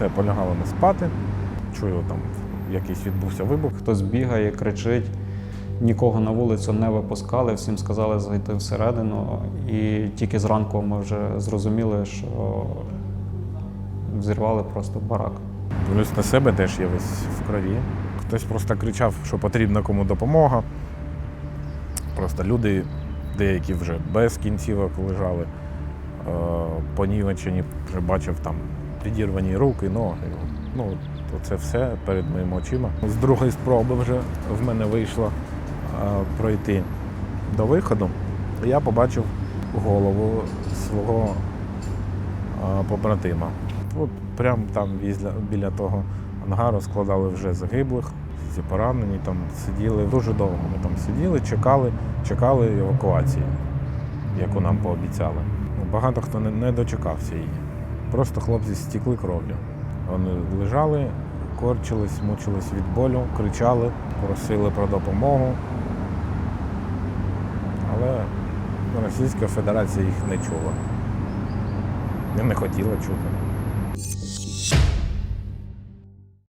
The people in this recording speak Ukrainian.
все, полягали ми спати. Чую, там якийсь відбувся вибух. Хтось бігає, кричить, нікого на вулицю не випускали, всім сказали зайти всередину. І тільки зранку ми вже зрозуміли, що взірвали просто барак. Дивлюсь на себе теж є весь в крові. Хтось просто кричав, що потрібна кому допомога. Просто люди, деякі вже без кінцівок лежали, е, понівечені, вже бачив там підірвані руки, ноги. Ну, це все перед моїми очима. З другої спроби вже в мене вийшло е, пройти до виходу. Я побачив голову свого е, побратима. От прямо там біля того ангару складали вже загиблих, всі поранені, там сиділи дуже довго. Ми там сиділи, чекали, чекали евакуації, яку нам пообіцяли. Ну, Багато хто не дочекався її. Просто хлопці стікли кров'ю. Вони лежали, корчились, мучились від болю, кричали, просили про допомогу. Але Російська Федерація їх не чула. І не хотіла чути.